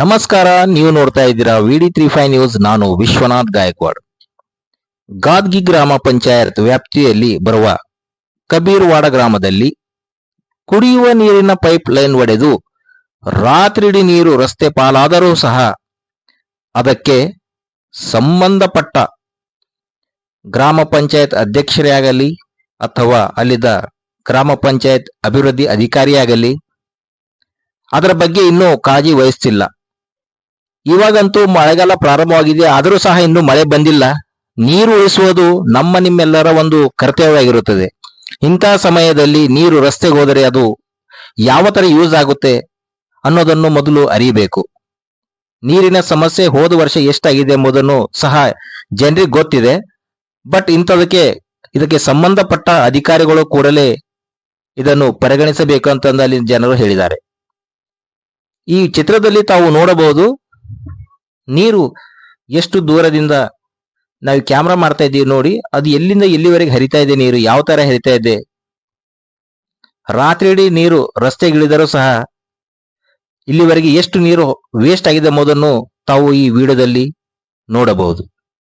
ನಮಸ್ಕಾರ, ನೀವು ನೋಡ್ತಾ ಇದ್ದೀರಾ ವಿಡಿ ತ್ರೀ ಫೈವ್ ನ್ಯೂಸ್ ನಾನು ವಿಶ್ವನಾಥ್ ಗಾಯಕ್ವಾಡ್. ಗಾದ್ಗಿ ಗ್ರಾಮ ಪಂಚಾಯತ್ ವ್ಯಾಪ್ತಿಯಲ್ಲಿ ಬರುವ ಕಬೀರ್ವಾಡ ಗ್ರಾಮದಲ್ಲಿ ಕುಡಿಯುವ ನೀರಿನ ಪೈಪ್ ಲೈನ್ ಒಡೆದು ರಾತ್ರಿಡಿ ನೀರು ರಸ್ತೆ ಪಾಲಾದರೂ ಸಹ ಅದಕ್ಕೆ ಸಂಬಂಧಪಟ್ಟ ಗ್ರಾಮ ಪಂಚಾಯತ್ ಅಧ್ಯಕ್ಷರೇ ಆಗಲಿ ಅಥವಾ ಅಲ್ಲಿದ್ದ ಗ್ರಾಮ ಪಂಚಾಯತ್ ಅಭಿವೃದ್ಧಿ ಅಧಿಕಾರಿಯಾಗಲಿ, ಅದರ ಬಗ್ಗೆ ಇನ್ನೂ ಕಾಳಜಿ ವಹಿಸ್ತಿಲ್ಲ. ಇವಾಗಂತೂ ಮಳೆಗಾಲ ಪ್ರಾರಂಭವಾಗಿದೆ, ಆದರೂ ಸಹ ಇನ್ನೂ ಮಳೆ ಬಂದಿಲ್ಲ. ನೀರು ಉಳಿಸುವುದು ನಮ್ಮ ನಿಮ್ಮೆಲ್ಲರ ಒಂದು ಕರ್ತವ್ಯವಾಗಿರುತ್ತದೆ. ಇಂತಹ ಸಮಯದಲ್ಲಿ ನೀರು ರಸ್ತೆಗೆ ಹೋದರೆ ಅದು ಯಾವ ತರ ಯೂಸ್ ಆಗುತ್ತೆ ಅನ್ನೋದನ್ನು ಮೊದಲು ಅರಿಯಬೇಕು ನೀರಿನ ಸಮಸ್ಯೆ ಹೋದ ವರ್ಷ ಎಷ್ಟಾಗಿದೆ ಎಂಬುದನ್ನು ಸಹ ಜನರಿಗೆ ಗೊತ್ತಿದೆ. ಬಟ್ ಇಂಥದಕ್ಕೆ ಇದಕ್ಕೆ ಸಂಬಂಧಪಟ್ಟ ಅಧಿಕಾರಿಗಳು ಕೂಡಲೇ ಇದನ್ನು ಪರಿಗಣಿಸಬೇಕು ಅಂತಂದು ಅಲ್ಲಿ ಜನರು ಹೇಳಿದ್ದಾರೆ. ಈ ಚಿತ್ರದಲ್ಲಿ ತಾವು ನೋಡಬಹುದು ನೀರು ಎಷ್ಟು ದೂರದಿಂದ ನಾವು ಕ್ಯಾಮ್ರಾ ಮಾಡ್ತಾ ಇದ್ದೀವಿ ನೋಡಿ, ಅದು ಎಲ್ಲಿಂದ ಎಲ್ಲಿವರೆಗೆ ಹರಿತಾ ಇದೆ ನೀರು, ಯಾವ ತರ ಹರಿತಾ ಇದೆ. ರಾತ್ರಿ ನೀರು ರಸ್ತೆಗಿಳಿದರೂ ಸಹ ಇಲ್ಲಿವರೆಗೆ ಎಷ್ಟು ನೀರು ವೇಸ್ಟ್ ಆಗಿದೆ ಎಂಬುದನ್ನು ತಾವು ಈ ವಿಡಿಯೋದಲ್ಲಿ ನೋಡಬಹುದು.